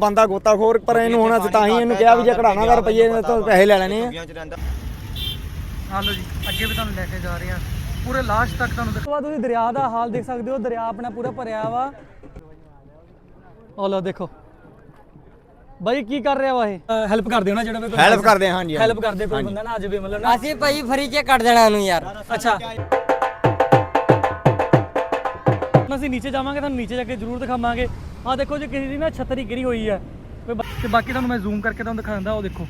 ਬੰਦਾ ਗੋਤਾਖੋਰ ਪਰ ਇਹਨੂੰ ਹੋਣਾ ਤਾਂ ਹੀ ਇਹਨੂੰ ਕਿਹਾ ਵੀ ਜੇ ਕਢਾਣਾ ਦਾ ਰੁਪਈਏ ਤਾਂ ਪੈਸੇ ਲੈ ਲੈਣੇ ਆ। ਹਾਂ ਲਓ ਜੀ ਅੱਗੇ ਵੀ ਤੁਹਾਨੂੰ ਲੈ ਕੇ ਜਾ ਰਹੇ ਹਾਂ। ਪੂਰੇ ਲਾਸਟ ਤੱਕ ਤੁਹਾਨੂੰ ਦਿਖਾ ਬਾਅਦ ਤੁਸੀਂ ਦਰਿਆ ਦਾ ਹਾਲ ਦੇਖ ਸਕਦੇ ਹੋ ਦਰਿਆ ਆਪਣਾ ਪੂਰਾ ਭਰਿਆ ਵਾ। ਉਹ ਲਓ ਦੇਖੋ। ਬਾਈ ਕੀ ਕਰ ਰਿਹਾ ਵਾ ਇਹ? ਹੈਲਪ ਕਰਦੇ ਹੋ ਨਾ ਜਿਹੜਾ ਵੀ ਹੈਲਪ ਕਰਦੇ ਹਾਂ ਹਾਂਜੀ। ਹੈਲਪ ਕਰਦੇ ਕੋਈ ਬੰਦਾ ਨਾ ਅੱਜ ਵੀ ਮਤਲਬ ਨਾ ਅਸੀਂ ਭਾਈ ਫਰੀ ਚ ਕੱਢ ਦੇਣਾ ਇਹਨੂੰ ਯਾਰ। ਅੱਛਾ। ਅਸੀਂ ਨੀਚੇ ਜਾਵਾਂਗੇ ਤੁਹਾਨੂੰ ਨੀਚੇ ਜਾ ਕੇ ਜ਼ਰੂਰ ਦਿਖਾਵਾਂਗੇ। ਆਹ ਦੇਖੋ ਜੀ, ਕਿਸੇ ਦੀ ਨਾ ਛਤਰੀ ਗਿਰੀ ਹੋਈ ਹੈ। ਕੋਈ ਤੇ ਬਾਕੀ ਤੁਹਾਨੂੰ ਮੈਂ ਜ਼ੂਮ ਕਰਕੇ ਤੁਹਾਨੂੰ ਦਿਖਾਉਂਦਾ ਉਹ ਦੇਖੋ।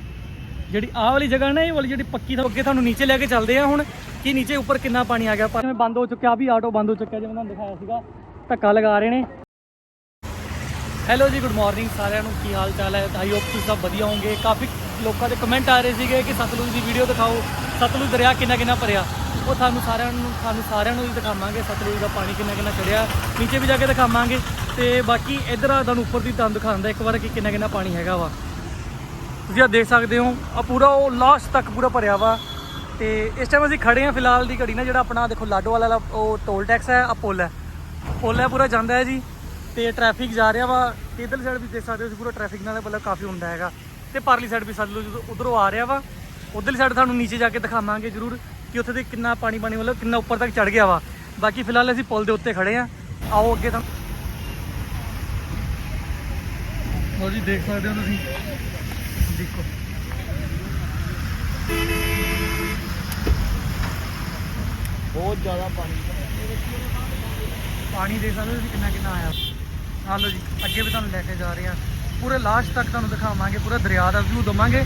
ਜਿਹੜੀ ਆਹ ਵਾਲੀ ਜਗ੍ਹਾ ਨਾ, ਇਹ ਵਾਲੀ ਜਿਹੜੀ ਪੱਕੀ ਤੋਂ ਅੱਗੇ ਤੁਹਾਨੂੰ ਨੀਚੇ ਲੈ ਕੇ ਚੱਲਦੇ ਆ ਹੁਣ, ਕਿ ਨੀਚੇ ਉੱਪਰ ਕਿੰਨਾ ਪਾਣੀ ਆ ਗਿਆ। ਪਰ ਬੰਦ ਹੋ ਚੁੱਕਿਆ ਵੀ ਆਟੋ ਬੰਦ ਹੋ ਚੁੱਕਿਆ, ਜਿਵੇਂ ਤੁਹਾਨੂੰ ਦਿਖਾਇਆ ਸੀਗਾ, ਧੱਕਾ ਲਗਾ ਰਹੇ ਨੇ। ਹੈਲੋ ਜੀ ਗੁੱਡ ਮਾਰਨਿੰਗ ਸਾਰਿਆਂ ਨੂੰ। ਕੀ ਹਾਲ ਚਾਲ ਹੈ? ਆਈ ਹੋਪ ਤੁਸੀਂ ਸਭ ਵਧੀਆ ਹੋਵੋਗੇ। ਕਾਫੀ ਲੋਕਾਂ ਦੇ ਕਮੈਂਟ ਆ ਰਹੇ ਸੀਗੇ ਕਿ ਸਤਲੁਜ ਦੀ ਵੀਡੀਓ ਦਿਖਾਓ। ਸਤਲੁਜ ਦਰਿਆ ਕਿੰਨਾ ਕਿੰਨਾ ਭਰਿਆ। ਉਹ ਤੁਹਾਨੂੰ ਸਾਰਿਆਂ ਨੂੰ ਤੁਹਾਨੂੰ ਸਾਰਿਆਂ ਨੂੰ ਵੀ ਦਿਖਾਵਾਂਗੇ ਸਤਲੁਜ ਦਾ ਪਾਣੀ ਕਿੰਨਾ ਕਿੰਨਾ ਚੜਿਆ। ਨੀਚੇ ਵੀ ਜਾ ਕੇ ਦਿਖਾਵਾਂਗੇ। ਤੇ ਬਾਕੀ ਇਧਰ ਆ ਤੁਹਾਨੂੰ ਉੱਪਰ ਦੀ ਤੁਹਾਨੂੰ ਦਿਖਾਉਂਦਾ ਇੱਕ ਵਾਰ ਕਿ ਕਿੰਨਾ ਕਿੰਨਾ ਪਾਣੀ ਹੈਗਾ ਵਾ। ਤੁਸੀਂ ਆ ਦੇਖ ਸਕਦੇ ਹੋ ਆ ਪੂਰਾ ਉਹ ਲਾਸਟ ਤੱਕ ਪੂਰਾ ਭਰਿਆ ਵਾ। ਤੇ ਇਸ ਟਾਈਮ ਅਸੀਂ ਖੜੇ ਆ ਫਿਲਹਾਲ ਦੀ ਘੜੀ ਨਾ ਜਿਹੜਾ ਆਪਣਾ ਦੇਖੋ ਲਾਡੋ ਵਾਲਾ ਉਹ ਟੋਲ ਟੈਕਸ ਹੈ ਆ ਪੁਲ ਹੈ। ਪੁਲ ਹੈ, ਪੂਰਾ ਜਾਂਦਾ ਹੈ ਜੀ। ਤੇ ਟ੍ਰੈਫਿਕ ਜਾ ਰਿਹਾ ਵਾ। ਤੇ ਇਧਰਲੀ ਸਾਈਡ ਵੀ ਦੇਖ ਸਕਦੇ ਹੋ ਤੁਸੀਂ, ਪੂਰਾ ਟ੍ਰੈਫਿਕ ਨਾਲ ਮਤਲਬ ਕਾਫੀ ਹੁੰਦਾ ਹੈਗਾ। ਤੇ ਪਰਲੀ ਸਾਈਡ ਵੀ ਸਤਲੁਜ ਉਧਰੋਂ ਆ ਰਿਹਾ ਵਾ, ਉਧਰਲੀ ਸਾਈਡ ਤੁਹਾਨੂੰ ਨੀਚੇ ਜਾ ਕੇ ਦਿਖਾਵਾਂਗੇ ਜ਼ਰੂਰ ਕਿ ਉੱਥੇ ਦੇ ਕਿੰਨਾ ਪਾਣੀ ਪਾਣੀ ਮਤਲਬ ਕਿੰਨਾ ਉੱਪਰ ਤੱਕ ਚੜ ਗਿਆ ਵਾ। ਬਾਕੀ ਫਿਲਹਾਲ ਅਸੀਂ ਪੁਲ ਦੇ ਉੱਤੇ ਖੜੇ ਆ। ਆਓ ਅੱਗੇ ਤਾਂ। ਲੋ ਜੀ, ਦੇਖ ਸਕਦੇ ਹੋ ਤੁਸੀਂ। ਦੇਖੋ। ਬਹੁਤ ਜ਼ਿਆਦਾ ਪਾਣੀ। ਪਾਣੀ ਦੇਖ ਸਕਦੇ ਹੋ ਤੁਸੀਂ ਕਿੰਨਾ ਕਿੰਨਾ ਆਇਆ। ਆ ਲਓ ਜੀ, ਅੱਗੇ ਵੀ ਤੁਹਾਨੂੰ ਲੈ ਕੇ ਜਾ ਰਹੇ ਹਾਂ ਪੂਰੇ ਲਾਸਟ ਤੱਕ ਤੁਹਾਨੂੰ ਦਿਖਾਵਾਂਗੇ, ਪੂਰਾ ਦਰਿਆ ਦਾ ਵਿਊ ਦਵਾਂਗੇ।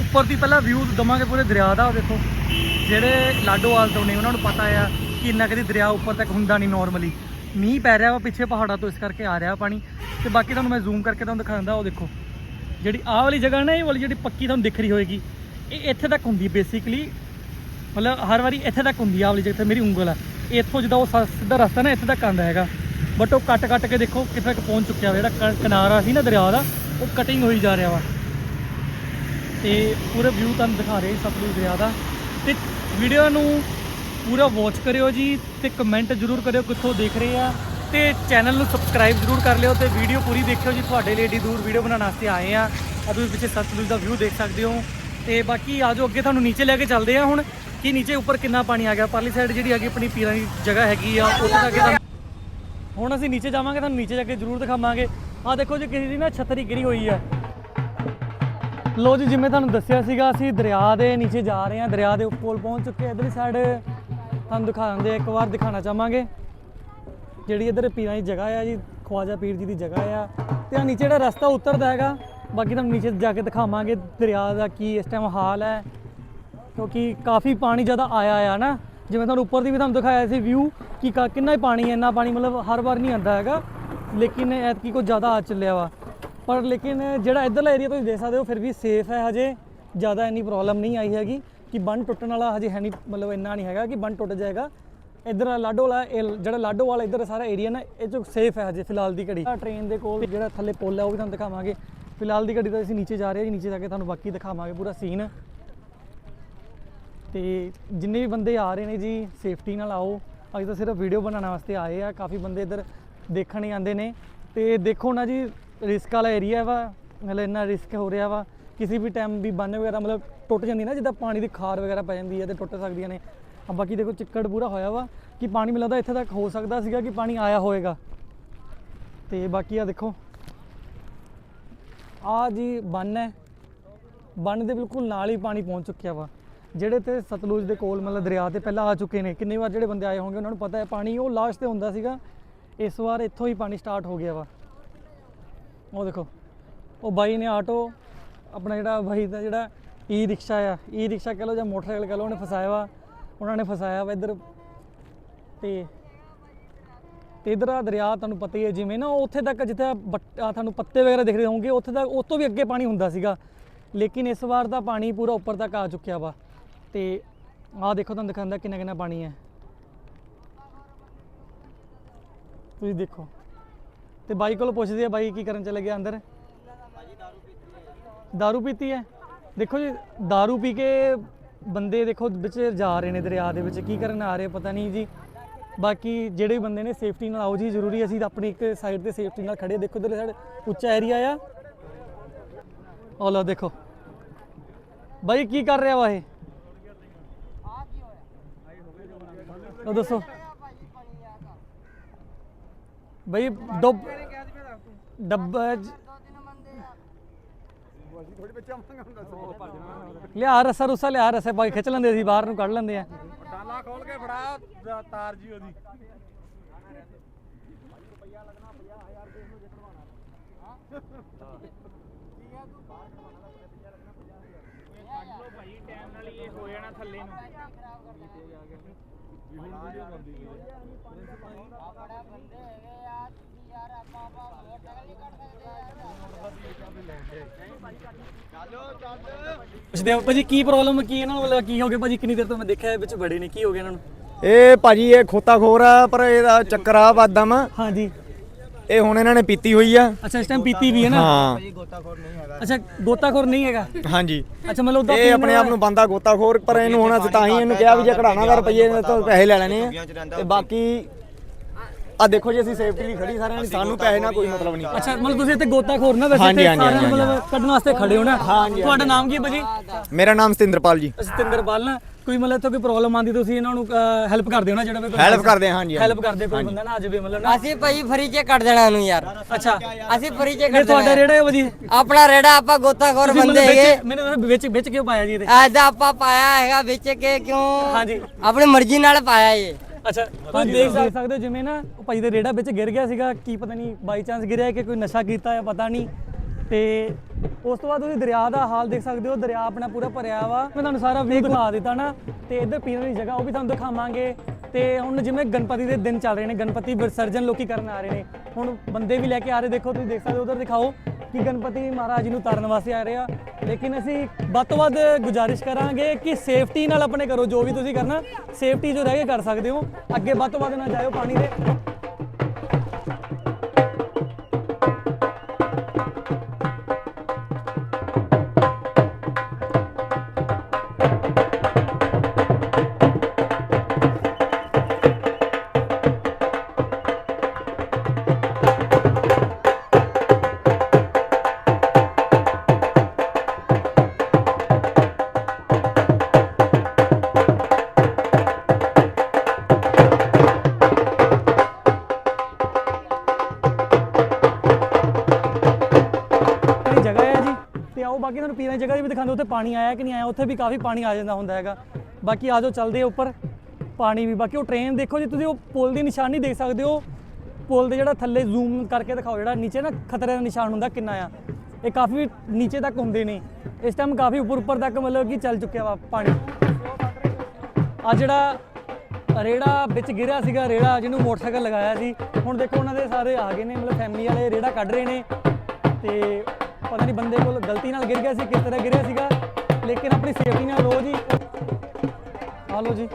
ਉੱਪਰ ਦੀ ਪਹਿਲਾਂ ਵਿਊ ਦਵਾਂਗੇ ਪੂਰੇ ਦਰਿਆ ਦਾ ਉਹ ਦੇਖੋ। ਜਿਹੜੇ ਲਾਡੋਵਾਲ ਤੋਂ ਨੇ, ਉਹਨਾਂ ਨੂੰ ਪਤਾ ਆ ਕਿ ਇੰਨਾ ਕਦੀ ਦਰਿਆ ਉੱਪਰ ਤੱਕ ਹੁੰਦਾ ਨਹੀਂ ਨਾਰਮਲੀ ਮੀਂਹ ਪੈ ਰਿਹਾ ਵਾ, ਪਿੱਛੇ ਪਹਾੜਾਂ ਤੋਂ ਇਸ ਕਰਕੇ ਆ ਰਿਹਾ ਪਾਣੀ। ਤੇ ਬਾਕੀ ਤੁਹਾਨੂੰ ਮੈਂ ਜ਼ੂਮ ਕਰਕੇ ਤੁਹਾਨੂੰ ਦਿਖਾਉਂਦਾ ਉਹ ਦੇਖੋ। ਜਿਹੜੀ ਆਹ ਵਾਲੀ ਜਗ੍ਹਾ ਨਾ, ਇਹ ਵਾਲੀ ਜਿਹੜੀ ਪੱਕੀ ਤੁਹਾਨੂੰ ਦਿਖ ਰਹੀ ਹੋਏਗੀ, ਇਹ ਇੱਥੇ ਤੱਕ ਹੁੰਦੀ ਬੇਸਿਕਲੀ ਮਤਲਬ ਹਰ ਵਾਰੀ ਇੱਥੇ ਤੱਕ ਹੁੰਦੀ ਆ ਵਾਲੀ ਜਗ੍ਹਾ 'ਤੇ ਮੇਰੀ ਉਂਗਲ ਆ। ਇੱਥੋਂ ਜਿੱਦਾਂ ਉਹ ਸ- ਸਿੱਧਾ ਰਸਤਾ ਨਾ, ਇੱਥੇ ਤੱਕ ਆਂਦਾ ਹੈਗਾ। ਬਟ ਉਹ ਕੱਟ ਕੱਟ ਕੇ ਦੇਖੋ ਕਿੱਥੇ ਤੱਕ ਪਹੁੰਚ ਚੁੱਕਿਆ ਵਾ, ਜਿਹੜਾ ਕ- ਕਿਨਾਰਾ ਸੀ ਨਾ ਦਰਿਆ ਦਾ, ਉਹ ਕਟਿੰਗ ਹੋਈ ਜਾ ਰਿਹਾ ਵਾ। ਤੇ ਪੂਰਾ ਵਿਊ ਤੁਹਾਨੂੰ ਦਿਖਾ ਰਹੇ ਸਤਲੁਜ ਦਰਿਆ ਦਾ। ਤੇ ਵੀਡੀਓ ਨੂੰ ਪੂਰਾ ਵਾਚ ਕਰਿਓ ਜੀ ਤੇ ਕਮੈਂਟ ਜ਼ਰੂਰ ਕਰਿਓ ਕਿੱਥੋਂ ਦੇਖ ਰਹੇ ਆ। ਤੇ ਚੈਨਲ ਨੂੰ ਸਬਸਕ੍ਰਾਈਬ ਜ਼ਰੂਰ ਕਰ ਲਿਓ ਤੇ ਵੀਡੀਓ ਪੂਰੀ ਦੇਖਿਓ ਜੀ, ਤੁਹਾਡੇ ਲਈ ਏਡੀ ਦੂਰ ਵੀਡੀਓ ਬਣਾਉਣ ਵਾਸਤੇ ਆਏ ਆ। ਆ ਤੁਸੀਂ ਪਿੱਛੇ ਸਤਲੁਜ ਦਾ ਵਿਊ ਦੇਖ ਸਕਦੇ ਹੋ। ਤੇ ਬਾਕੀ ਆਜੋ ਅੱਗੇ ਤੁਹਾਨੂੰ ਨੀਚੇ ਲੈ ਕੇ ਚੱਲਦੇ ਆ ਹੁਣ, ਕਿ ਨੀਚੇ ਉੱਪਰ ਕਿੰਨਾ ਪਾਣੀ ਆ ਗਿਆ। ਪਰਲੀ ਸਾਈਡ ਜਿਹੜੀ ਹੈਗੀ ਆਪਣੀ ਪੀਰਾਂ ਦੀ ਜਗ੍ਹਾ ਹੈਗੀ ਆ, ਉੱਥੇ ਜਾ ਕੇ ਤੁਹਾਨੂੰ ਹੁਣ ਅਸੀਂ ਨੀਚੇ ਜਾਵਾਂਗੇ, ਤੁਹਾਨੂੰ ਨੀਚੇ ਜਾ ਕੇ ਜ਼ਰੂਰ ਦਿਖਾਵਾਂਗੇ। ਆ ਦੇਖੋ ਜੀ ਕਿਸੇ ਦੀ ਨਾ ਛਤਰੀ ਗਿਰੀ ਹੋਈ ਹੈ। ਲੋ ਜੀ, ਜਿਵੇਂ ਤੁਹਾਨੂੰ ਦੱਸਿਆ ਸੀਗਾ, ਅਸੀਂ ਦਰਿਆ ਦੇ ਨੀਚੇ ਜਾ ਰਹੇ ਹਾਂ। ਦਰਿਆ ਦੇ ਕੋਲ ਪਹੁੰਚ ਚੁੱਕੇ ਹਾਂ। ਇਧਰਲੀ ਸਾਈਡ ਤੁਹਾਨੂੰ ਦਿਖਾਉਂਦੇ ਇੱਕ ਵਾਰ ਦਿਖਾਣਾ ਚਾਹਾਂਗੇ। ਜਿਹੜੀ ਇਧਰ ਪੀਰਾਂ ਦੀ ਜਗ੍ਹਾ ਆ ਜੀ, ਖਵਾਜਾ ਪੀਰ ਜੀ ਦੀ ਜਗ੍ਹਾ ਆ। ਤੇ ਆ ਨੀਚੇ ਜਿਹੜਾ ਰਸਤਾ ਉਤਰਦਾ ਹੈਗਾ, ਬਾਕੀ ਤੁਹਾਨੂੰ ਨੀਚੇ ਜਾ ਕੇ ਦਿਖਾਵਾਂਗੇ ਦਰਿਆ ਦਾ ਕੀ ਇਸ ਟਾਈਮ ਹਾਲ ਹੈ। ਕਿਉਂਕਿ ਕਾਫੀ ਪਾਣੀ ਜ਼ਿਆਦਾ ਆਇਆ ਆ ਨਾ। ਜਿਵੇਂ ਤੁਹਾਨੂੰ ਉੱਪਰ ਦੀ ਵੀ ਤੁਹਾਨੂੰ ਦਿਖਾਇਆ ਸੀ ਵਿਊ ਕਿ ਕਾ- ਕਿੰਨਾ ਹੀ ਪਾਣੀ ਹੈ, ਇੰਨਾ ਪਾਣੀ ਮਤਲਬ ਹਰ ਵਾਰ ਨਹੀਂ ਆਉਂਦਾ ਹੈਗਾ। ਲੇਕਿਨ ਐਤਕੀ ਕੁਝ ਜ਼ਿਆਦਾ ਆ ਚੱਲਿਆ ਵਾ। ਪਰ ਲੇਕਿਨ ਜਿਹੜਾ ਇਧਰਲਾ ਏਰੀਆ ਤੁਸੀਂ ਦੇਖ ਸਕਦੇ ਹੋ, ਫਿਰ ਵੀ ਸੇਫ ਹੈ ਹਜੇ। ਜ਼ਿਆਦਾ ਇੰਨੀ ਪ੍ਰੋਬਲਮ ਨਹੀਂ ਆਈ ਹੈਗੀ ਕਿ ਬੰਨ ਟੁੱਟਣ ਵਾਲਾ ਹਜੇ ਹੈ ਨਹੀਂ, ਮਤਲਬ ਇੰਨਾ ਨਹੀਂ ਹੈਗਾ ਕਿ ਬੰਨ ਟੁੱਟ ਜਾਏਗਾ। ਇਧਰ ਲਾਡੋ ਵਾਲਾ, ਇਹ ਜਿਹੜਾ ਲਾਡੋ ਵਾਲਾ ਇਧਰ ਸਾਰਾ ਏਰੀਆ ਨਾ, ਇਹ ਚ ਸੇਫ ਹੈ ਹਜੇ ਫਿਲਹਾਲ ਦੀ ਘੜੀ। ਟ੍ਰੇਨ ਦੇ ਕੋਲ ਜਿਹੜਾ ਥੱਲੇ ਪੁਲ ਹੈ ਉਹ ਵੀ ਤੁਹਾਨੂੰ ਦਿਖਾਵਾਂਗੇ। ਫਿਲਹਾਲ ਦੀ ਘੜੀ ਤਾਂ ਅਸੀਂ ਨੀਚੇ ਜਾ ਰਹੇ ਹਾਂ ਜੀ, ਨੀਚੇ ਜਾ ਕੇ ਤੁਹਾਨੂੰ ਬਾਕੀ ਦਿਖਾਵਾਂਗੇ ਪੂਰਾ ਸੀਨ ਤੇ ਜਿੰਨੇ ਵੀ ਬੰਦੇ ਆ ਰਹੇ ਨੇ ਜੀ ਸੇਫਟੀ ਨਾਲ ਆਓ। ਅੱਜ ਤਾਂ ਸਿਰਫ ਵੀਡੀਓ ਬਣਾਉਣ ਵਾਸਤੇ ਆਏ ਆ। ਕਾਫੀ ਬੰਦੇ ਇੱਧਰ ਦੇਖਣ ਹੀ ਆਉਂਦੇ ਨੇ। ਤੇ ਦੇਖੋ ਨਾ ਜੀ ਰਿਸਕ ਵਾਲਾ ਏਰੀਆ ਵਾ, ਮਤਲਬ ਇੰਨਾ ਰਿਸਕ ਹੋ ਰਿਹਾ ਵਾ। ਕਿਸੇ ਵੀ ਟਾਈਮ ਵੀ ਬੰਨ ਵਗੈਰਾ ਮਤਲਬ ਟੁੱਟ ਜਾਂਦੀ ਨਾ, ਜਿੱਦਾਂ ਪਾਣੀ ਦੀ ਖਾਰ ਵਗੈਰਾ ਪੈ ਜਾਂਦੀ ਹੈ ਤੇ ਟੁੱਟ ਸਕਦੀਆਂ ਨੇ। ਆ ਬਾਕੀ ਦੇਖੋ ਚਿੱਕੜ ਪੂਰਾ ਹੋਇਆ ਵਾ। ਕਿ ਪਾਣੀ ਮੈਨੂੰ ਲੱਗਦਾ ਇੱਥੇ ਤੱਕ ਹੋ ਸਕਦਾ ਸੀਗਾ ਕਿ ਪਾਣੀ ਆਇਆ ਹੋਵੇਗਾ। ਤੇ ਬਾਕੀ ਆ ਦੇਖੋ। ਆ ਜੀ ਬੰਨ ਹੈ। ਬੰਨ ਦੇ ਬਿਲਕੁਲ ਨਾਲ ਹੀ ਪਾਣੀ ਪਹੁੰਚ ਚੁੱਕਿਆ ਵਾ। ਜਿਹੜੇ ਤੇ ਸਤਲੁਜ ਦੇ ਕੋਲ, ਮਤਲਬ ਦਰਿਆ ਤੇ ਪਹਿਲਾਂ ਆ ਚੁੱਕੇ ਨੇ। ਕਿੰਨੇ ਵਾਰ ਜਿਹੜੇ ਬੰਦੇ ਆਏ ਹੋਣਗੇ, ਉਹਨਾਂ ਨੂੰ ਪਤਾ ਹੈ, ਪਾਣੀ ਉਹ ਲਾਸਟ ਤੇ ਹੁੰਦਾ ਸੀਗਾ। ਇਸ ਵਾਰ ਇੱਥੋਂ ਹੀ ਪਾਣੀ ਸਟਾਰਟ ਹੋ ਗਿਆ ਵਾ। ਉਹ ਦੇਖੋ, ਉਹ ਬਾਈ ਨੇ ਆਟੋ, ਆਪਣਾ ਜਿਹੜਾ ਬਾਈ ਦਾ ਜਿਹੜਾ ਈ ਰਿਕਸ਼ਾ ਆ ਈ ਰਿਕਸ਼ਾ ਕਹ ਲਓ ਜਾਂ ਮੋਟਰਸਾਈਕਲ ਕਹ ਲਓ, ਉਹਨੇ ਫਸਾਇਆ ਵਾ। ਉਹਨਾਂ ਨੇ ਫਸਾਇਆ ਵਾ ਇੱਧਰ। ਤੇ ਤੇ ਇਧਰ ਆ ਦਰਿਆ, ਤੁਹਾਨੂੰ ਪਤਾ ਹੀ ਹੈ, ਜਿਵੇਂ ਨਾ ਉਹ ਉੱਥੇ ਤੱਕ ਜਿੱਥੇ ਆਹ ਤੁਹਾਨੂੰ ਪੱਤੇ ਵਗੈਰਾ ਦਿਖ ਰਹੇ ਹੋਣਗੇ, ਉੱਥੇ ਤੱਕ ਉਸ ਤੋਂ ਵੀ ਅੱਗੇ ਪਾਣੀ ਹੁੰਦਾ ਸੀਗਾ। ਲੇਕਿਨ ਇਸ ਵਾਰ ਦਾ ਪਾਣੀ ਪੂਰਾ ਉੱਪਰ ਤੱਕ ਆ ਚੁੱਕਿਆ ਵਾ। ਤੇ ਆਹ ਦੇਖੋ ਤੁਹਾਨੂੰ ਦਿਖਾਉਂਦਾ ਕਿੰਨਾ ਕਿੰਨਾ ਪਾਣੀ ਹੈ ਤੁਸੀਂ ਦੇਖੋ ਤੇ ਬਾਈ ਕੋਲ ਪੁੱਛਦੇ ਆ ਬਾਈ ਕੀ ਕਰਨ ਚਲੇ ਗਿਆ ਅੰਦਰ दारू ਪੀਤੀ ਹੈ ਦੇਖੋ ਜੀ दारू ਪੀ ਕੇ ਬੰਦੇ ਦੇਖੋ ਵਿੱਚ ਜਾ ਰਹੇ ਨੇ ਦਰਿਆ ਦੇ ਵਿੱਚ ਕੀ ਕਰਨ ਆ ਰਹੇ ਪਤਾ ਨਹੀਂ ਜੀ ਬਾਕੀ ਜਿਹੜੇ ਵੀ ਬੰਦੇ ਨੇ ਸੇਫਟੀ ਨਾਲ ਆਓ ਜੀ ਜ਼ਰੂਰੀ ਅਸੀਂ ਤਾਂ ਆਪਣੀ ਇੱਕ ਸਾਈਡ ਤੇ ਸੇਫਟੀ ਨਾਲ ਖੜੇ ਦੇਖੋ ਇਧਰ ਸਾਈਡ ਉੱਚਾ ਏਰੀਆ ਆ ਉਹ ਲਓ ਦੇਖੋ ਬਾਈ ਕੀ ਕਰ ਰਿਹਾ ਵਾ ਇਹ ਉਹ ਦੱਸੋ। ਬਈ ਡੱਬ ਡੱਬਾ ਲਿਆ ਰਸਾ ਰੁਸਾ ਲਿਆ ਰਸੇ ਬਾਈ ਖਿੱਚ ਲੈਂਦੇ ਸੀ ਬਾਹਰ ਨੂੰ ਕੱਢ ਲੈਂਦੇ ਆ। ਡਾਲਾ ਖੋਲ ਕੇ ਫੜਾ ਤਾਰ ਜੀ ਉਹਦੀ। ਪੁੱਛਦੇ ਆ ਭਾਜੀ ਕੀ ਪ੍ਰੋਬਲਮ ਕੀ ਇਹਨਾਂ ਨੂੰ ਕੀ ਹੋ ਗਿਆ? ਭਾਜੀ ਕਿੰਨੀ ਦੇਰ ਤੋਂ ਮੈਂ ਦੇਖਿਆ ਵਿੱਚ ਬੜੇ ਨੇ ਕੀ ਹੋ ਗਿਆ ਇਹਨਾਂ ਨੂੰ? ਇਹ ਭਾਜੀ ਇਹ ਖੋਤਾ ਖੋਰ ਆ ਪਰ ਇਹਦਾ ਚੱਕਰ ਆ ਵਾਦਮ ਹਾਂਜੀ। ਇਹ ਹੁਣ ਇਹਨਾਂ ਨੇ ਪੀਤੀ ਹੋਈ ਆ। ਅੱਛਾ ਇਸ ਟਾਈਮ ਪੀਤੀ ਵੀ ਹੈ ਨਾ? ਹਾਂ। ਅੱਛਾ ਗੋਤਾਖੋਰ ਨਹੀਂ ਹੈਗਾ? ਹਾਂਜੀ। ਅੱਛਾ ਮਤਲਬ ਉਹਦਾ ਇਹ ਆਪਣੇ ਆਪ ਨੂੰ ਬੰਦਾ ਗੋਤਾਖੋਰ ਪਰ ਇਹਨੂੰ ਹੁਣ ਅਸੀਂ ਤਾਂ ਹੀ ਇਹਨੂੰ ਕਿਹਾ ਵੀ ਜੇ ਕਢਾਣਾ ਕਰ ਰੁਪਈਏ ਤਾਂ ਪੈਸੇ ਲੈ ਲੈਣੇ ਆ। ਤੇ ਬਾਕੀ ਆ ਦੇਖੋ ਜੀ ਅਸੀਂ ਸੇਫਟੀ ਲਈ ਖੜੀ ਸਾਰਿਆਂ ਨੇ ਸਾਨੂੰ ਪੈਸੇ ਨਾਲ ਕੋਈ ਮਤਲਬ ਨਹੀਂ। ਅੱਛਾ ਮਤਲਬ ਤੁਸੀਂ ਇੱਥੇ ਗੋਤਾਖੋਰ ਨਾ ਵੈਸੇ ਹਾਂਜੀ, ਇੱਥੇ ਹਾਂਜੀ, ਸਾਰਿਆਂ ਨੂੰ ਹਾਂਜੀ, ਮਤਲਬ ਕੱਢਣ ਵਾਸਤੇ ਖੜੇ ਹੋ ਨਾ? ਤੁਹਾਡਾ ਨਾਮ ਕੀ ਹੈ ਭਾਜੀ? ਮੇਰਾ ਨਾਮ ਸਤਿੰਦਰਪਾਲ ਜੀ। ਸਤਿੰਦਰਪਾਲ ਨਾ ਕੋਈ ਮਤਲਬ ਇੱਥੇ ਕੋਈ ਪ੍ਰੋਬਲਮ ਆਂਦੀ ਤੁਸੀਂ ਇਹਨਾਂ ਨੂੰ ਹੈਲਪ ਕਰਦੇ ਹੋ ਨਾ ਜਿਹੜਾ ਵੀ ਹੈਲਪ ਕਰਦੇ ਹਾਂ ਹਾਂਜੀ ਹਾਂਜੀ। ਹੈਲਪ ਕਰਦੇ ਕੋਈ ਬੰਦਾ ਨਾ ਆ ਜਾਵੇ ਮਤਲਬ ਨਾ। ਅਸੀਂ ਭਾਈ ਫਰੀ ਚ ਕੱਢ ਦੇਣਾ ਇਹਨੂੰ ਯਾਰ। ਅੱਛਾ। ਅਸੀਂ ਫਰੀ ਚ ਇਹ ਕੱਢ ਤੁਹਾਡਾ ਦੇਣਾ। ਰੇੜਾ ਹੈ ਭਾਜੀ। ਆਪਣਾ ਰੇੜਾ ਆਪਾਂ ਗੋਤਾਖੋਰ ਤੁਸੀਂ ਬੰਦੇ ਮਤਲਬ ਹੈਗੇ। ਵਿੱਚ ਮੈਨੂੰ ਦੱਸੋ ਵਿੱਚ ਵਿੱਚ ਕਿਉਂ ਪਾਇਆ ਜੀ ਇਹਦੇ? ਐਦਾ ਆਪਾਂ ਪਾਇਆ ਹੈਗਾ ਵਿੱਚ ਕੇ ਕਿਉਂ? ਹਾਂਜੀ। ਆਪਣੀ ਮਰਜ਼ੀ ਨਾਲ ਪਾਇਆ ਇਹ। ਅੱਛਾ ਤੁਸੀਂ ਦੇਖ ਸਕ- ਸਕਦੇ ਹੋ ਜਿਵੇਂ ਨਾ ਉਹ ਭਾਈ ਦੇ ਰੇੜਾ ਵਿੱਚ ਗਿਰ ਗਿਆ ਸੀਗਾ ਕੀ ਪਤਾ ਨਹੀਂ ਬਾਈ ਚਾਂਸ ਗਿਰਿਆ ਕਿ ਕੋਈ ਨਸ਼ਾ ਕੀਤਾ ਹੈ ਪਤਾ ਨਹੀਂ। ਤੇ ਉਸ ਤੋਂ ਬਾਅਦ ਤੁਸੀਂ ਦਰਿਆ ਦਾ ਹਾਲ ਦੇਖ ਸਕਦੇ ਹੋ ਦਰਿਆ ਆਪਣਾ ਪੂਰਾ ਭਰਿਆ ਵਾ। ਮੈਂ ਤੁਹਾਨੂੰ ਸਾਰਾ ਵੇਖ ਦਿਖਾ। ਦਿੱਤਾ ਨਾ ਤੇ ਇੱਧਰ ਪੀਣ ਦੀ ਜਗ੍ਹਾ ਉਹ ਵੀ ਤੁਹਾਨੂੰ ਦਿਖਾਵਾਂਗੇ। ਤੇ ਹੁਣ ਜਿਵੇਂ ਗਣਪਤੀ ਦੇ ਦਿਨ ਚੱਲ ਰਹੇ ਨੇ ਗਣਪਤੀ ਵਿਸਰਜਨ ਲੋਕੀ ਕਰਨ ਆ ਰਹੇ ਨੇ। ਹੁਣ ਬੰਦੇ ਵੀ ਲੈ ਕੇ ਆ ਰਹੇ ਦੇਖੋ ਤੁਸੀਂ ਦੇਖ ਸਕਦੇ ਹੋ ਉਧਰ ਦਿਖਾਓ। ਕਿ ਗਣਪਤੀ ਮਹਾਰਾਜ ਜੀ ਨੂੰ ਤਾਰਨ ਵਾਸਤੇ ਆ ਰਹੇ ਆ। ਲੇਕਿਨ ਅਸੀਂ ਵੱਧ ਤੋਂ ਵੱਧ ਗੁਜ਼ਾਰਿਸ਼ ਕਰਾਂਗੇ ਕਿ ਸੇਫਟੀ ਨਾਲ ਆਪਣੇ ਕਰੋ ਜੋ ਵੀ ਤੁਸੀਂ ਕਰਨਾ ਸੇਫਟੀ ਜੋ ਰਹਿ ਕੇ ਕਰ ਸਕਦੇ ਹੋ। ਅੱਗੇ ਵੱਧ ਤੋਂ ਵੱਧ ਨਾ ਜਾਇਓ ਪਾਣੀ ਦੇ। ਬਾਕੀ ਤੁਹਾਨੂੰ ਪੀਣ ਦੀ ਜਗ੍ਹਾ ਦੀ ਵੀ ਦਿਖਾਉਂਦੇ, ਉੱਥੇ ਪਾਣੀ ਆਇਆ ਕਿ ਨਹੀਂ ਆਇਆ, ਉੱਥੇ ਵੀ ਕਾਫੀ ਪਾਣੀ ਆ ਜਾਂਦਾ ਹੁੰਦਾ ਹੈਗਾ। ਬਾਕੀ ਆਜੋ ਚੱਲਦੇ ਆ ਉੱਪਰ, ਪਾਣੀ ਵੀ। ਬਾਕੀ ਉਹ ਟ੍ਰੇਨ ਦੇਖੋ ਜੀ, ਤੁਸੀਂ ਉਹ ਪੁਲ ਦੀ ਨਿਸ਼ਾਨੀ ਦੇਖ ਸਕਦੇ ਹੋ। ਪੁਲ ਦੇ ਜਿਹੜਾ ਥੱਲੇ ਜ਼ੂਮ ਕਰਕੇ ਦਿਖਾਓ, ਜਿਹੜਾ ਨੀਚੇ ਨਾ ਖਤਰੇ ਦਾ ਨਿਸ਼ਾਨ ਹੁੰਦਾ ਕਿੰਨਾ ਆ। ਇਹ ਕਾਫੀ ਨੀਚੇ ਤੱਕ ਹੁੰਦੇ ਨੇ। ਇਸ ਟਾਈਮ ਕਾਫੀ ਉੱਪਰ ਉੱਪਰ ਤੱਕ ਮਤਲਬ ਕਿ ਚੱਲ ਚੁੱਕਿਆ ਵਾ ਪਾਣੀ। ਆ ਜਿਹੜਾ ਰੇੜਾ ਵਿੱਚ ਗਿਰਿਆ ਸੀਗਾ, ਰੇੜਾ ਜਿਹਨੂੰ ਮੋਟਰਸਾਈਕਲ ਲਗਾਇਆ ਸੀ। ਹੁਣ ਦੇਖੋ ਉਹਨਾਂ ਦੇ ਸਾਰੇ ਆ ਗਏ ਨੇ, ਮਤਲਬ ਫੈਮਿਲੀ ਵਾਲੇ ਰੇੜਾ ਕੱਢ ਰਹੇ ਨੇ। ਤੇ ਪਤਾ ਨਹੀਂ ਬੰਦੇ ਕੋਲ ਗਲਤੀ ਨਾਲ ਗਿਰ ਗਿਆ ਸੀ, ਕਿਸ ਤਰ੍ਹਾਂ ਗਿਰਿਆ ਸੀਗਾ, ਲੇਕਿਨ ਆਪਣੀ ਸੇਫਟੀ ਨਾਲ ਲੋ ਜੀ। ਆ ਲੋ ਜੀ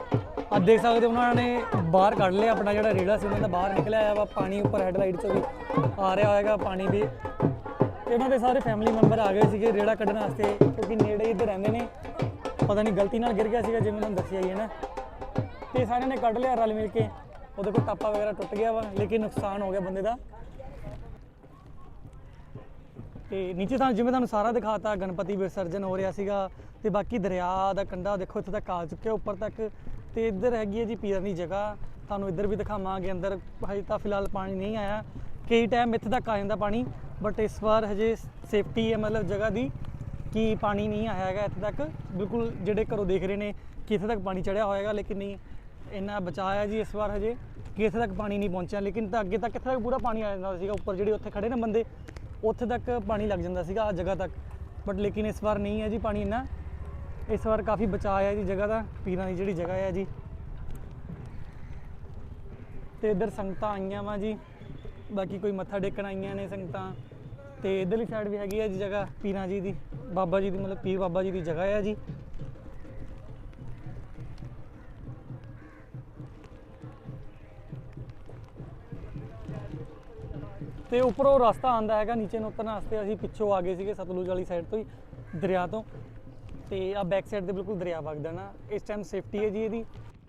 ਆ ਦੇਖ ਸਕਦੇ ਹੋ ਉਹਨਾਂ ਨੇ ਬਾਹਰ ਕੱਢ ਲਿਆ ਆਪਣਾ ਜਿਹੜਾ ਰੇੜਾ ਸੀ, ਉਹਨਾਂ ਦਾ ਬਾਹਰ ਨਿਕਲਿਆ ਆਇਆ ਵਾ, ਪਾਣੀ ਉੱਪਰ ਹੈਡਲਾਈਟ 'ਚ ਵੀ ਆ ਰਿਹਾ ਹੋਏਗਾ ਪਾਣੀ ਵੀ। ਤੇ ਉਹਨਾਂ ਦੇ ਸਾਰੇ ਫੈਮਿਲੀ ਮੈਂਬਰ ਆ ਗਏ ਸੀਗੇ ਰੇੜਾ ਕੱਢਣ ਵਾਸਤੇ, ਕਿਉਂਕਿ ਨੇੜੇ ਇੱਧਰ ਰਹਿੰਦੇ ਨੇ। ਪਤਾ ਨਹੀਂ ਗਲਤੀ ਨਾਲ ਗਿਰ ਗਿਆ ਸੀਗਾ, ਜਿਵੇਂ ਤੁਹਾਨੂੰ ਦੱਸਿਆ ਹੀ ਹੈ ਨਾ। ਤੇ ਸਾਰਿਆਂ ਨੇ ਕੱਢ ਲਿਆ ਰਲ ਮਿਲ ਕੇ। ਉਹਦੇ ਕੋਲ ਟਾਪਾ ਵਗੈਰਾ ਟੁੱਟ ਗਿਆ ਵਾ, ਲੇਕਿਨ ਨੁਕਸਾਨ ਹੋ ਗਿਆ ਬੰਦੇ ਦਾ। ਤੇ ਨੀਚੇ ਤੁਹਾਨੂੰ ਜਿਵੇਂ ਤੁਹਾਨੂੰ ਸਾਰਾ ਦਿਖਾਤਾ, ਗਣਪਤੀ ਵਿਸਰਜਨ ਹੋ ਰਿਹਾ ਸੀਗਾ ਤੇ ਬਾਕੀ ਦਰਿਆ ਦਾ ਕੰਢਾ ਦੇਖੋ, ਇੱਥੇ ਤੱਕ ਆ ਚੁੱਕਿਆ, ਉੱਪਰ ਤੱਕ ਤੇ ਇੱਧਰ ਹੈਗੀ ਹੈ ਜੀ ਪੀਰਨੀ ਜਗ੍ਹਾ। ਤੁਹਾਨੂੰ ਇੱਧਰ ਵੀ ਦਿਖਾਵਾਂਗੇ, ਅੰਦਰ ਹਜੇ ਤਾਂ ਫਿਲਹਾਲ ਪਾਣੀ ਨਹੀਂ ਆਇਆ। ਕਈ ਟਾਈਮ ਇੱਥੇ ਤੱਕ ਆ ਜਾਂਦਾ ਪਾਣੀ ਬਟ ਇਸ ਵਾਰ ਹਜੇ ਸੇਫਟੀ ਹੈ, ਮਤਲਬ ਜਗ੍ਹਾ ਦੀ, ਕਿ ਪਾਣੀ ਨਹੀਂ ਆਇਆ ਹੈਗਾ ਇੱਥੇ ਤੱਕ। ਬਿਲਕੁਲ ਜਿਹੜੇ ਘਰੋਂ ਦੇਖ ਰਹੇ ਨੇ ਕਿ ਇੱਥੇ ਤੱਕ ਪਾਣੀ ਚੜਿਆ ਹੋਏਗਾ ਲੇਕਿਨ ਨਹੀਂ, ਇੰਨਾ ਬਚਾਇਆ ਜੀ ਇਸ ਵਾਰ ਹਜੇ, ਕਿ ਇੱਥੇ ਤੱਕ ਪਾਣੀ ਨਹੀਂ ਪਹੁੰਚਿਆ। ਲੇਕਿਨ ਤਾਂ ਅੱਗੇ ਤੱਕ ਇੱਥੇ ਤੱਕ ਪੂਰਾ ਪਾਣੀ ਆ ਜਾਂਦਾ ਸੀਗਾ, ਉੱਪਰ ਜਿਹੜੇ ਉੱਥੇ ਖੜੇ ਨੇ ਬੰਦੇ ਉੱਥੇ ਤੱਕ ਪਾਣੀ ਲੱਗ ਜਾਂਦਾ ਸੀਗਾ ਆ ਜਗ੍ਹਾ ਤੱਕ। ਬਟ ਲੇਕਿਨ ਇਸ ਵਾਰ ਨਹੀਂ ਹੈ ਜੀ ਪਾਣੀ ਇੰਨਾ। ਇਸ ਵਾਰ ਕਾਫੀ ਬਚਾਅ ਹੈ ਜੀ ਜਗ੍ਹਾ ਦਾ, ਪੀਰਾਂ ਦੀ ਜਿਹੜੀ ਜਗ੍ਹਾ ਹੈ ਜੀ। ਤੇ ਇੱਧਰ ਸੰਗਤਾਂ ਆਈਆਂ ਵਾ ਜੀ। ਬਾਕੀ ਕੋਈ ਮੱਥਾ ਟੇਕਣ ਆਈਆਂ ਨੇ ਸੰਗਤਾਂ। ਤੇ ਇਧਰਲੀ ਸਾਈਡ ਵੀ ਹੈਗੀ ਹੈ ਜੀ ਜਗ੍ਹਾ, ਪੀਰਾਂ ਜੀ ਦੀ, ਬਾਬਾ ਜੀ ਦੀ, ਮਤਲਬ ਪੀਰ ਬਾਬਾ ਜੀ ਦੀ ਜਗ੍ਹਾ ਹੈ ਜੀ। ਤੇ ਉੱਪਰੋਂ ਰਸਤਾ ਆਂਦਾ ਹੈਗਾ, ਨੀਚੇ ਨੂੰ ਉਤਰਨ ਵਾਸਤੇ ਅਸੀਂ ਪਿੱਛੋਂ ਆ ਗਏ ਸੀਗੇ ਸਤਲੁਜ ਵਾਲੀ ਸਾਈਡ ਤੋਂ ਹੀ, ਦਰਿਆ ਤੋਂ। ਤੇ ਆ ਬੈਕ ਸਾਈਡ ਤੇ ਬਿਲਕੁਲ ਦਰਿਆ ਵਗਦਾ ਨਾ, ਇਸ ਟਾਈਮ ਸੇਫਟੀ ਹੈ ਜੀ ਇਹਦੀ।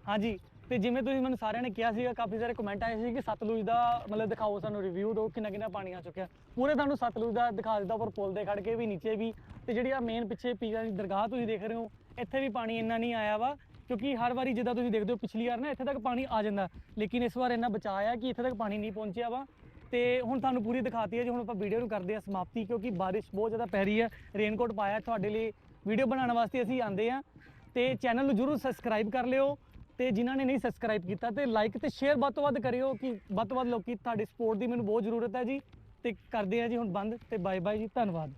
ਹਾਂਜੀ, ਤੇ ਜਿਵੇਂ ਤੁਸੀਂ ਮੈਨੂੰ ਸਾਰਿਆਂ ਨੇ ਕਿਹਾ ਸੀਗਾ, ਕਾਫੀ ਸਾਰੇ ਕਮੈਂਟ ਆਏ ਸੀ ਕਿ ਸਤਲੁਜ ਦਾ ਮਤਲਬ ਦਿਖਾਓ ਸਾਨੂੰ ਰਿਵਿਊ ਦਿਓ, ਕਿੰਨਾ ਕਿੰਨਾ ਪਾਣੀ ਆ ਚੁੱਕਿਆ। ਪੂਰੇ ਤੁਹਾਨੂੰ ਸਤਲੁਜ ਦਾ ਦਿਖਾ ਦਿੱਤਾ, ਉੱਪਰ ਪੁਲ ਦੇ ਖੜ ਕੇ ਵੀ, ਨੀਚੇ ਵੀ। ਤੇ ਜਿਹੜੀ ਆ ਮੇਨ ਪਿੱਛੇ ਪੀਰਾਂ ਦੀ ਦਰਗਾਹ ਤੁਸੀਂ ਦੇਖ ਰਹੇ ਹੋ, ਇੱਥੇ ਵੀ ਪਾਣੀ ਇੰਨਾ ਨਹੀਂ ਆਇਆ ਵਾ, ਕਿਉਂਕਿ ਹਰ ਵਾਰੀ ਜਿੱਦਾਂ ਤੁਸੀਂ ਦੇਖਦੇ ਹੋ, ਪਿਛਲੀ ਵਾਰ ਨਾ ਇੱਥੇ ਤੱਕ ਪਾਣੀ ਆ ਜਾਂਦਾ। ਲੇਕਿਨ ਇਸ ਵਾਰ ਇੰਨਾ ਬਚਾਅ ਆ ਕਿ ਇੱਥੇ ਤੱਕ ਪਾਣੀ ਨਹੀਂ ਪਹੁੰਚਿਆ ਵਾ। ਤੇ ਹੁਣ ਤੁਹਾਨੂੰ ਪੂਰੀ ਦਿਖਾਤੀ ਹੈ ਜੀ, ਹੁਣ ਆਪਾਂ ਵੀਡੀਓ ਨੂੰ ਕਰਦੇ ਆ ਸਮਾਪਤੀ, ਕਿਉਂਕਿ ਬਾਰਿਸ਼ ਬਹੁਤ ਜ਼ਿਆਦਾ ਪੈ ਰਹੀ ਹੈ ਰੇਨਕੋਟ ਪਾਇਆ ਤੁਹਾਡੇ ਲਈ। ਵੀਡੀਓ ਬਣਾਉਣ ਵਾਸਤੇ ਅਸੀਂ ਆਂਦੇ ਆ ਤੇ ਚੈਨਲ ਨੂੰ ਜਰੂਰ ਸਬਸਕ੍ਰਾਈਬ ਕਰ ਲਿਓ ਤੇ ਜਿਨ੍ਹਾਂ ਨੇ ਨਹੀਂ ਸਬਸਕ੍ਰਾਈਬ ਕੀਤਾ ਤੇ ਲਾਈਕ ਤੇ ਸ਼ੇਅਰ ਵੱਧ ਤੋਂ ਵੱਧ ਕਰਿਓ, ਕਿ ਵੱਧ ਤੋਂ ਵੱਧ ਲੋਕੀ ਤੁਹਾਡੀ ਸਪੋਰਟ ਦੀ ਮੈਨੂੰ ਬਹੁਤ ਜ਼ਰੂਰਤ ਹੈ ਜੀ। ਤੇ ਕਰਦੇ ਆ ਜੀ ਹੁਣ ਬੰਦ ਤੇ ਬਾਏ ਬਾਏ ਜੀ, ਧੰਨਵਾਦ।